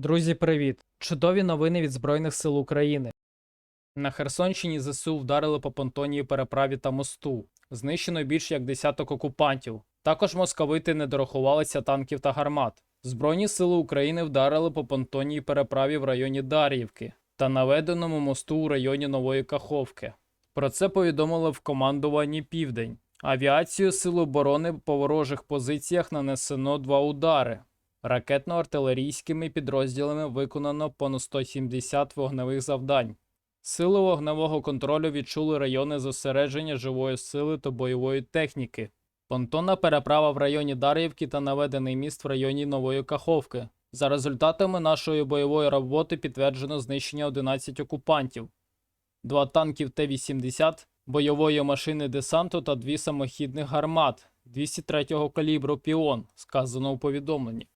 Друзі, привіт! Чудові новини від Збройних сил України. На Херсонщині ЗСУ вдарили по понтонній переправі та мосту. Знищено більше як десяток окупантів. Також московити не дорахувалися танків та гармат. Збройні сили України вдарили по понтонній переправі в районі Дар'ївки та наведеному мосту у районі Нової Каховки. Про це повідомили в командуванні Південь. Авіацію Сил оборони по ворожих позиціях нанесено два удари. Ракетно-артилерійськими підрозділами виконано понад 170 вогневих завдань. Сили вогневого контролю відчули райони зосередження живої сили та бойової техніки. Понтонна переправа в районі Дар'ївки та наведений міст в районі Нової Каховки. За результатами нашої бойової роботи підтверджено знищення 11 окупантів, два танків Т-80, бойової машини десанту та дві самохідних гармат 203-го калібру Піон, сказано у повідомленні.